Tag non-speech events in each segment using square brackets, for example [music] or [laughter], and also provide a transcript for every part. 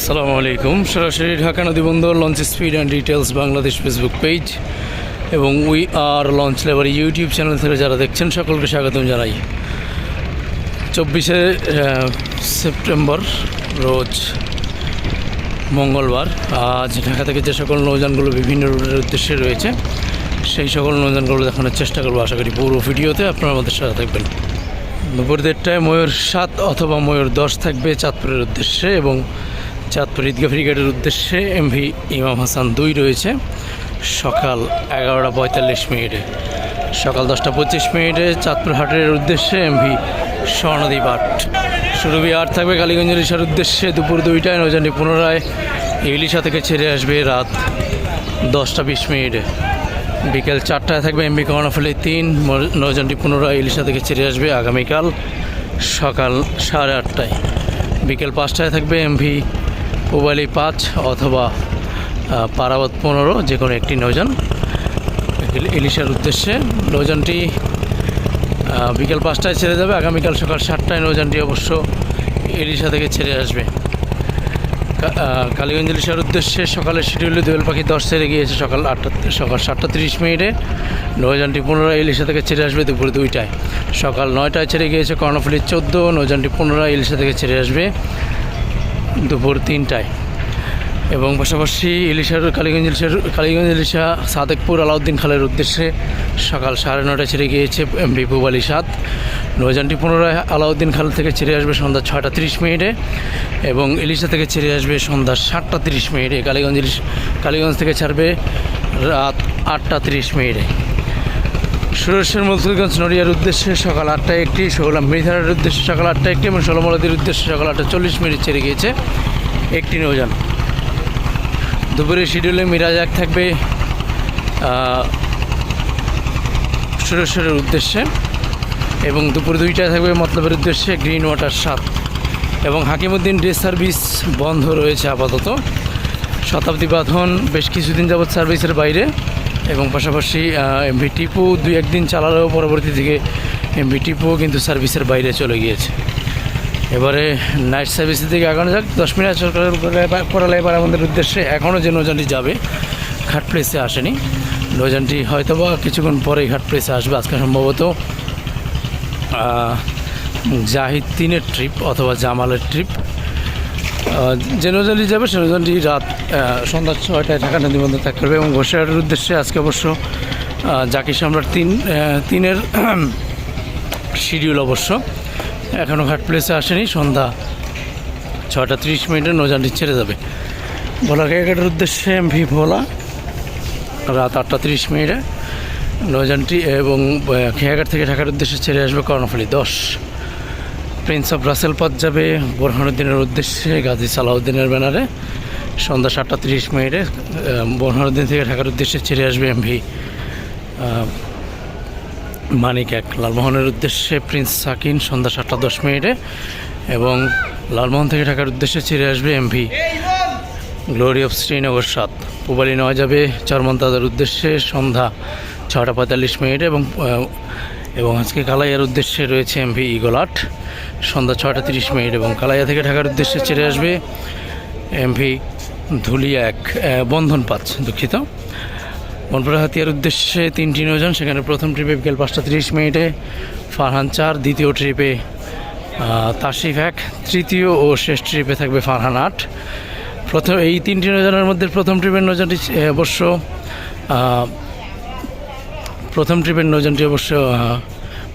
আসসালামু আলাইকুম। সরাসরি ঢাকা নদী বন্দর launch speed and details Bangladesh Facebook page এবং we are launch labour YouTube channel থেকে যারা দেখছেন, সকলকে স্বাগতম জানাই। চব্বিশে সেপ্টেম্বর রোজ মঙ্গলবার। আজ ঢাকা থেকে যে সকল নৌযানগুলো বিভিন্ন রুটের উদ্দেশ্যে রয়েছে, সেই সকল নৌযানগুলো দেখানোর চেষ্টা করব। আশা করি পুরো ভিডিওতে আপনারা আমাদের সাথে থাকবেন। দুপুর দেড়টায় ময়ূর সাত অথবা ময়ূর দশ থাকবে চাঁদপুরের উদ্দেশ্যে এবং চাঁদপুর ঈদগাহ ব্রিগেডের উদ্দেশ্যে এমভি ইমাম হাসান দুই রয়েছে। সকাল এগারোটা পঁয়তাল্লিশ মিনিটে। সকাল দশটা পঁচিশ মিনিটে চাঁদপুর হাটের উদ্দেশ্যে এমভি স্বর্ণদ্বীপ আট। সুরভি আট থাকবে কালীগঞ্জ ইলিশার উদ্দেশ্যে দুপুর দুইটায় নৌজানটি পুনরায় ইলিশা থেকে ছেড়ে আসবে রাত দশটা বিশ মিনিটে। বিকেল চারটায় থাকবে এমবি কর্ণফুলি তিন মর- পুনরায় ইলিশা থেকে ছেড়ে আসবে আগামীকাল সকাল সাড়ে আটটায়। বিকেল পাঁচটায় থাকবে এমভি পুবালি পাঁচ অথবা পারাবত পনেরো যে কোনো একটি নৌযান ইল- ইলিশার উদ্দেশ্যে। নৌযানটি বিকেল পাঁচটায় ছেড়ে যাবে। আগামীকাল সকাল সাতটায় নৌযানটি অবশ্য ইলিশা থেকে ছেড়ে আসবে। কালীগঞ্জ ইলিশার উদ্দেশ্যে সকালের শিডিউলে দোয়েল পাখি দশ ছেড়ে গিয়েছে সকাল আটটা, সকাল সাতটা তিরিশ মিনিটে। নৌযানটি পুনরায় ইলিশা থেকে ছেড়ে আসবে দুপুর দুইটায়। সকাল নয়টায় ছেড়ে গিয়েছে কর্ণফুলির চোদ্দ নৌযানটি পুনরায় ইলিশা থেকে ছেড়ে আসবে। দুপুর তিনটায়। এবং পাশাপাশি ইলিশার কালীগঞ্জ ইলিশার কালীগঞ্জ ইলিশা, সাদেকপুর আলাউদ্দিন খালের উদ্দেশ্যে সকাল সাড়ে নটায় ছেড়ে গিয়েছে বিপুব আলী সাত নৌযানটি পুনরায় আলাউদ্দিন খাল থেকে ছেড়ে আসবে সন্ধ্যা ছয়টা তিরিশ মিনিটে এবং ইলিশা থেকে ছেড়ে আসবে সন্ধ্যা সাতটা তিরিশ মিনিটে। কালীগঞ্জ ইলিশ কালীগঞ্জ থেকে ছাড়বে রাত আটটা তিরিশ মিনিটে। সুরেশ্বর মলতুলগঞ্জ নড়িয়ার উদ্দেশ্যে সকাল আটটায় একটি সকাল মৃধারের উদ্দেশ্যে সকাল আটটায় একটি এবং ষোলমলাদির উদ্দেশ্যে সকাল আটটা চল্লিশ মিনিট ছেড়ে গিয়েছে একটি নৌযান। দুপুরের শিডিউলে মিরাজ এক থাকবে সুরেশ্বরের উদ্দেশ্যে এবং দুপুর দুইটায় থাকবে মতলবের উদ্দেশ্যে গ্রিন ওয়াটার সাত এবং হাকিমুদ্দিন ডে সার্ভিস বন্ধ রয়েছে আপাতত। শতাব্দী বাঁধন বেশ কিছুদিন যাবৎ সার্ভিসের বাইরে। এবং পাশাপাশি এমভি টিপু দুই একদিন চালালেও পরবর্তী দিকে এমভি টিপুও কিন্তু সার্ভিসের বাইরে চলে গিয়েছে। এবারে নাইট সার্ভিসের দিকে আগানো যাক। দশ মিনিট সরকারের করালে এবার আমাদের উদ্দেশ্যে এখনও যে নৌযানটি যাবে, ঘাট প্লেসে আসেনি। নৌযানটি হয়তো বা কিছুক্ষণ পরেই ঘাট প্লেসে আসবে। আজকে সম্ভবত জাহিদ তিনের ট্রিপ অথবা জামালের ট্রিপ নৌযানটি যাবে সে নৌযানটি রাত সন্ধ্যা ছয়টায় ঢাকা নদী বন্ধ ত্যাগ করবে এবং ঘোষাহাটের উদ্দেশ্যে আজকে অবশ্য জাকির সম্রাট তিন তিনের [clears throat] শিডিউল অবশ্য। এখনও ঘাট প্লেসে আসেনি, সন্ধ্যা ছটা ত্রিশ মিনিটে নৌযানটি ছেড়ে যাবে। ভোলা ক্রিকেটের উদ্দেশ্যে এম ভি ভোলা, রাত আটটা তিরিশ মিনিটে নৌযানটি এবং খেয়াঘাট থেকে ঢাকার উদ্দেশ্যে ছেড়ে আসবে কর্ণফুলি দশ। প্রিন্স অফ রাসেল পথ যাবে বোরহানুদ্দিনের উদ্দেশ্যে, গাজী সালাউদ্দিনের ব্যানারে। সন্ধ্যা সাতটা তিরিশ মিনিটে বোরহানুদ্দিন থেকে ঢাকার উদ্দেশ্যে ছেড়ে আসবে এমভি। মানিক এক, লালমোহনের উদ্দেশ্যে প্রিন্স সাকিন সন্ধ্যা সাতটা দশ মিনিটে এবং লালমোহন থেকে ঢাকার উদ্দেশ্যে ছেড়ে আসবে এমভি। গ্লোরি অফ শ্রীনগর সাত, পুবালি নেওয়া যাবে চরমন্তাদের উদ্দেশ্যে সন্ধ্যা ছটা পঁয়তাল্লিশ মিনিটে এবং এবং আজকে কালাইয়ার উদ্দেশ্যে রয়েছে এমভি ইগল আট সন্ধ্যা ছটা তিরিশ মিনিট এবং কালাইয়া থেকে ঢাকার উদ্দেশ্যে ছেড়ে আসবে এমভি ধুলিয়া এক বন্ধন পাঁচ দুঃখিত। মনপুরা হাতিয়ার উদ্দেশ্যে তিনটি নৌযান সেখানে প্রথম ট্রিপে বিকেল পাঁচটা তিরিশ মিনিটে ফারহান চার দ্বিতীয় ট্রিপে তাসিফ এক তৃতীয় ও শেষ ট্রিপে থাকবে ফারহান আট। প্রথম এই তিনটি নজনের মধ্যে প্রথম ট্রিপের নৌযানটি আহ, অবশ্য প্রথম ট্রিপের নৌযানটি অবশ্য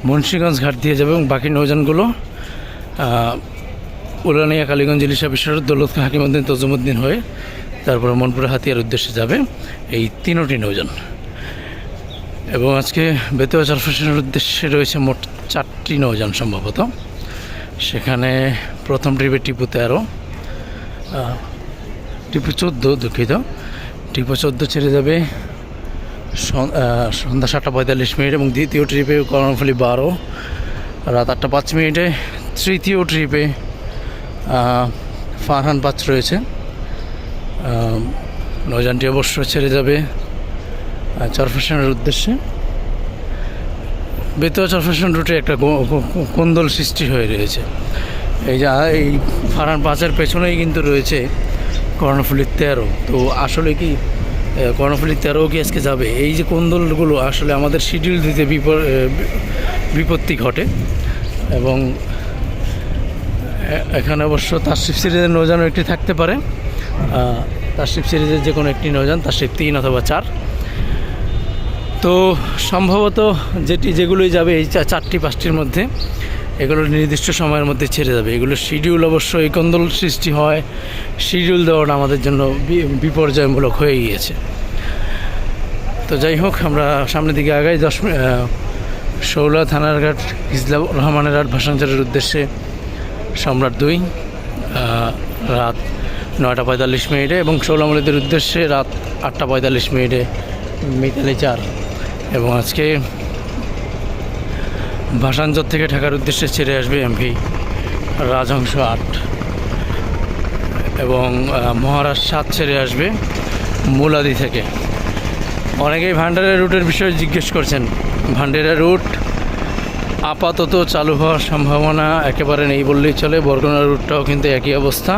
মুন্সিগঞ্জ ঘাট দিয়ে যাবে এবং বাকি নৌযানগুলো আহ, উলানিয়া কালীগঞ্জ ইলিশা বিশ্বর দৌলত হাকিমুদ্দিন তজুমুদ্দিন হয়ে তারপরে মনপুরা হাতিয়ার উদ্দেশ্যে যাবে এই তিনোটি নৌযান। এবং আজকে বেতুয়া চারফেশনের উদ্দেশ্যে রয়েছে মোট চারটি নৌযান সম্ভবত। সেখানে প্রথম ট্রিপে টিপু তেরো টিপু চোদ্দ দুঃখিত। টিপু চোদ্দ ছেড়ে যাবে সন্ধ্যা সাতটা পঁয়তাল্লিশ মিনিট এবং দ্বিতীয় ট্রিপে কর্ণফুলি বারো। রাত আটটা পাঁচ মিনিটে তৃতীয় ট্রিপে ফারহান পাঁচ রয়েছে। আহ, নৌযানটি অবশ্য ছেড়ে যাবে চরফেশনের উদ্দেশ্যে। বেতুয়া চরফেশন রুটে একটা কোন্দল সৃষ্টি হয়ে রয়েছে। এই যা এই ফারহান পাঁচের পেছনেই কিন্তু রয়েছে কর্ণফুলির তেরো। তো আসলে কি আহ, কর্ণফুলির তেরো আজকে যাবে। এই যে কোন্দলগুলো আসলে আমাদের শিডিউল দিতে বিপত্তি ঘটে এবং এখানে অবশ্য তারশিপ সিরিজের নৌজানও একটি থাকতে পারে। তারশিপ সিরিজের যে কোনো একটি নৌজান তারশিপ তিন অথবা চার। তো সম্ভবত যেটি যেগুলোই যাবে এই চারটি পাঁচটির মধ্যে। এগুলো নির্দিষ্ট সময়ের মধ্যে ছেড়ে যাবে। এগুলো শিডিউল অবশ্য এই কন্দল সৃষ্টি হয় শিডিউল দেওয়াটা আমাদের জন্য বিপর্যয়মূলক হয়ে গিয়েছে। তো যাই হোক, আমরা সামনের দিকে আগাই। দশ শৌলা থানার ঘাট ইসলাম রহমানের ঘাট ভাষাঞ্চলের উদ্দেশ্যে সম্রাট দুই রাত নয়টা পঁয়তাল্লিশ মিনিটে এবং শৌলামলিদের উদ্দেশ্যে রাত আটটা পঁয়তাল্লিশ মিনিটে মিতালি চার। এবং আজকে ভাষাঞ্চল থেকে ঢাকার উদ্দেশ্যে ছেড়ে আসবে এমভি রাজহংস আট। এবং মহারাজ সাত ছেড়ে আসবে মুলাদি থেকে। অনেকেই ভান্ডারা রুটের বিষয়ে জিজ্ঞেস করছেন। ভান্ডারা রুট আপাতত চালু হওয়ার সম্ভাবনা একেবারে নেই বললেই চলে। বরগুনা রুটটাও কিন্তু একই অবস্থা।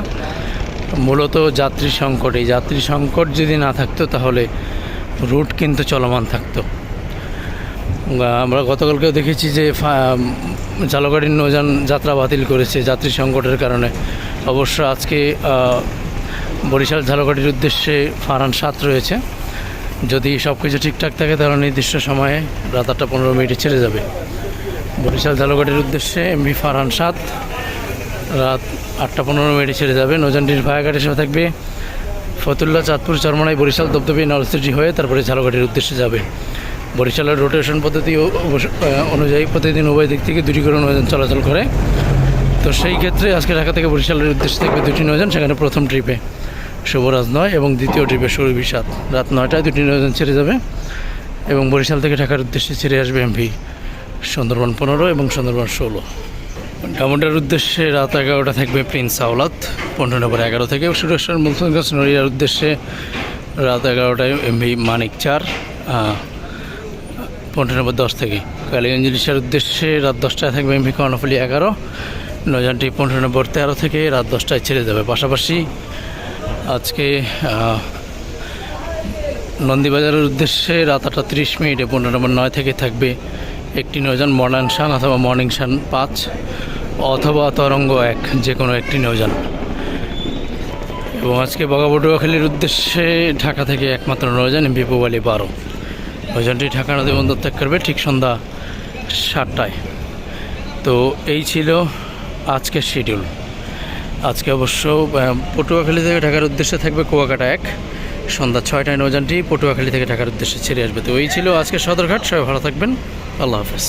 মূলত যাত্রী সংকট। এই যাত্রী সংকট যদি না থাকতো তাহলে রুট কিন্তু চলমান থাকতো। আমরা গতকালকেও দেখেছি যে ঝালকাঠির নৌযান যাত্রা বাতিল করেছে যাত্রী সংকটের কারণে। অবশ্য আজকে বরিশাল ঝালকাঠির উদ্দেশ্যে ফারান সাত রয়েছে। যদি সব কিছু ঠিকঠাক থাকে, তাহলে নির্দিষ্ট সময়ে রাত আটটা পনেরো মিনিটে ছেড়ে যাবে। বরিশাল ঝালকাঠির উদ্দেশ্যে এমবি ফারহান সাত রাত আটটা পনেরো মিনিটে ছেড়ে যাবে। নৌজানটির ভায়াঘাটের সাথে থাকবে ফতুল্লা চাঁদপুর চরমনাই বরিশাল দপদপি নলসিটি হয়ে তারপরে ঝালকাঠির উদ্দেশ্যে যাবে। বরিশালের রোটেশন পদ্ধতি অনুযায়ী প্রতিদিন উভয় দিক থেকে দুটি করে নৌযান চলাচল করে। তো সেই ক্ষেত্রে আজকে ঢাকা থেকে বরিশালের উদ্দেশ্যে থাকবে দুটি নৌযান সেখানে প্রথম ট্রিপে শুভরাজ নয় এবং দ্বিতীয় ট্রিপে সুরভি বিষাদ রাত নয়টায় দুটি নৌযান ছেড়ে যাবে এবং বরিশাল থেকে ঢাকার উদ্দেশ্যে ছেড়ে আসবে এমভি সুন্দরবন পনেরো এবং সুন্দরবন ষোলো। ডামোডার উদ্দেশ্যে রাত এগারোটা থাকবে প্রিন্স আওলাত পনেরো নম্বর এগারো থেকে সুরেশ্বর মুলসনগঞ্জ নড়িয়ার উদ্দেশ্যে রাত এগারোটায় এমভি মানিক চার পনেরো নম্বর দশ থেকে। কালীগঞ্জ ইলিশার উদ্দেশ্যে রাত দশটায় থাকবে এমভি কর্ণফুলি এগারো নৌযানটি পনেরো নম্বর তেরো থেকে রাত দশটায় ছেড়ে যাবে পাশাপাশি আজকে নন্দীবাজারের উদ্দেশ্যে রাত আটটা তিরিশ মিনিটে পনেরো নম্বর নয় থেকে থাকবে একটি নৌযান মডার্ন সান অথবা মর্নিং শান পাঁচ অথবা তরঙ্গ এক যে কোনো একটি নৌযান। এবং আজকে বগাবটুয়াখালীর উদ্দেশ্যে ঢাকা থেকে একমাত্র নৌযান বিপুবালি বারো। নৌযানটি ঢাকা নদী বন্দর ত্যাগ করবে ঠিক সন্ধ্যা সাতটায়। তো এই ছিল আজকের শিডিউল আজকে অবশ্য পটুয়াখালী থেকে ঢাকার উদ্দেশ্যে থাকবে কুয়াকাটা এক। সন্ধ্যা ছয়টায় নৌযানটি পটুয়াখালী থেকে ঢাকার উদ্দেশ্যে ছেড়ে আসবে। তো এই ছিল আজকে সদরঘাট। সবাই ভালো থাকবেন। আল্লাহ হাফেজ।